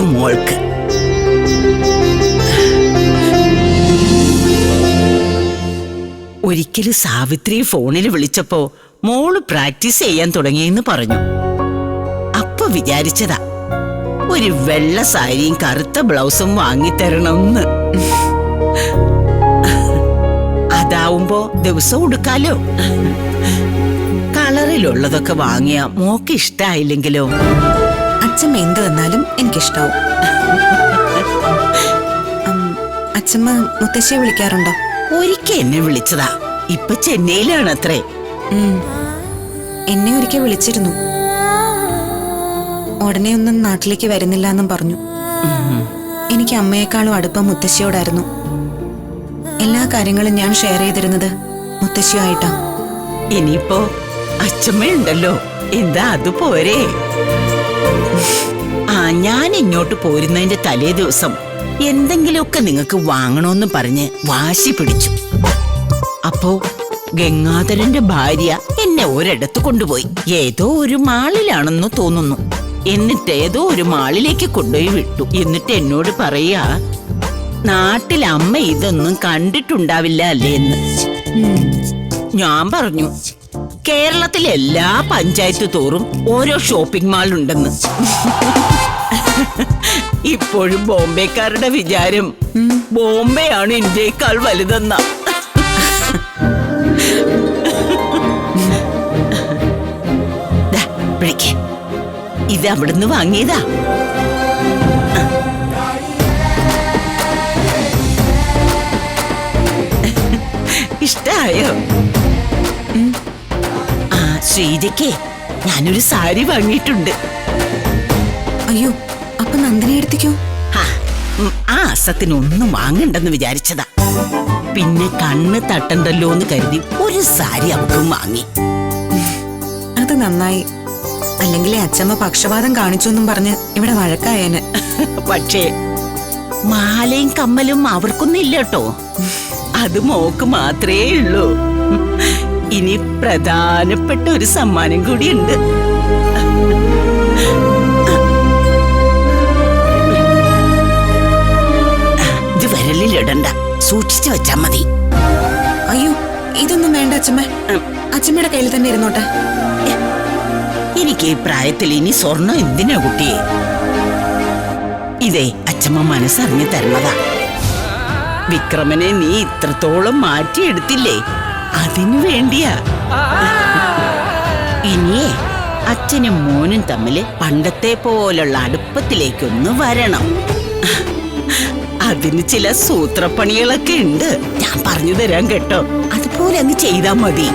മോൾക്ക്. ഒരിക്കലും സാവിത്രി ഫോണിൽ വിളിച്ചപ്പോ മോൾ പ്രാക്ടീസ് ചെയ്യാൻ തുടങ്ങിയെന്ന് പറഞ്ഞു. അപ്പൊ വിചാരിച്ചതാ ഒരു വെള്ള സാരിയും കറുത്ത ബ്ലൗസും വാങ്ങിത്തരണമെന്ന്. അതാവുമ്പോ ദിവസം ഉടുക്കാലോ. കളറിലുള്ളതൊക്കെ വാങ്ങിയ മോക്ക് ഇഷ്ടായില്ലെങ്കിലോ? അച്ഛമ്മ എന്ത് തന്നാലും എനിക്കിഷ്ടാവും. അച്ഛമ്മ മുത്തശ്ശിയെ വിളിക്കാറുണ്ടോ? ഒരിക്കൽ എന്നെ വിളിച്ചതാ. ഇപ്പൊ ചെന്നൈയിലാണ് അത്രേ എന്നെ ഒരിക്കൽ വിളിച്ചിരുന്നു. ഉടനെ ഒന്നും നാട്ടിലേക്ക് വരുന്നില്ല എന്നും പറഞ്ഞു. എനിക്ക് അമ്മയെക്കാളും അടുപ്പം മുത്തശ്ശിയോടായിരുന്നു. എല്ലാ കാര്യങ്ങളും ഞാൻ ഷെയർ ചെയ്തിരുന്നത് മുത്തശ്ശിയായിട്ടാ. ഇനിയിപ്പോ അച്ഛമ്മയുണ്ടല്ലോ. എന്താ അത് പോരെ? ആ ഞാൻ ഇങ്ങോട്ട് പോരുന്നതിന്റെ തലേ ദിവസം എന്തെങ്കിലുമൊക്കെ നിങ്ങൾക്ക് വാങ്ങണോന്ന് പറഞ്ഞ് വാശി പിടിച്ചു. അപ്പോ ഗംഗാധരന്റെ ഭാര്യ എന്നെ ഒരിടത്ത് കൊണ്ടുപോയി. ഏതോ ഒരു മാളിലാണെന്ന് തോന്നുന്നു. എന്നിട്ട് ഏതോ ഒരു മാളിലേക്ക് കൊണ്ടുപോയി വിട്ടു. എന്നിട്ട് എന്നോട് പറയാ നാട്ടിൽ അമ്മ ഇതൊന്നും കണ്ടിട്ടുണ്ടാവില്ല അല്ലേ? എന്ന്. ഞാൻ പറഞ്ഞു കേരളത്തിലെ എല്ലാ പഞ്ചായത്ത് തോറും ഓരോ ഷോപ്പിംഗ് മാൾ ഉണ്ടെന്ന് ഇപ്പോഴും ബോംബെക്കാരുടെ വിചാരം ബോംബെയാണ് ഇന്ത്യയേക്കാൾ വലുതെന്ന. ഇത് അവിടുന്ന് വാങ്ങിയതാ. ഇഷ്ടായോ? ശ്രീജയ്ക്ക് ഞാനൊരു സാരി വാങ്ങിയിട്ടുണ്ട്. അയ്യോ അപ്പൊ നന്ദിനി എടുത്തിക്കോ? ആ അസത്തിനൊന്നും വാങ്ങണ്ടെന്ന് വിചാരിച്ചതാ. പിന്നെ കണ്ണ് തട്ടണ്ടല്ലോ എന്ന് കരുതി ഒരു സാരി അവക്കും വാങ്ങി. അത് നന്നായി. അല്ലെങ്കിൽ അച്ഛമ്മ പക്ഷപാതം കാണിച്ചു എന്നും പറഞ്ഞ് ഇവിടെ വഴക്കായേന്. പക്ഷേ മാലയും കമ്മലും അവർക്കൊന്നും ഇല്ല കേട്ടോ. അത് മോക്ക് മാത്രമേ ഉള്ളൂ. ഇനി പ്രധാനപ്പെട്ട ഒരു സമ്മാനം കൂടിയുണ്ട്. ഇത് വിരലിലിടണ്ട സൂക്ഷിച്ചു വെച്ചാ മതി. അയ്യോ ഇതൊന്നും വേണ്ട അച്ഛമ്മ. അച്ഛമ്മയുടെ കയ്യിൽ തന്നെ ഇരുന്നോട്ടെ. എനിക്ക് ഈ പ്രായത്തിൽ ഇനി സ്വർണം എന്തിനാ കുട്ടിയെ? ഇതേ അച്ഛമ്മ മനസ്സറിഞ്ഞു തരണതാ. വിക്രമനെ നീ ഇത്രത്തോളം മാറ്റിയെടുത്തില്ലേ? അതിനു വേണ്ടിയാ. ഇനിയേ അച്ഛനും മോനും തമ്മിൽ പണ്ടത്തെ പോലുള്ള അടുപ്പത്തിലേക്കൊന്ന് വരണം. അതിന് ചില സൂത്രപ്പണികളൊക്കെ ഉണ്ട്. ഞാൻ പറഞ്ഞു തരാം കേട്ടോ. അതുപോലെ അങ്ങ് ചെയ്താ മതി.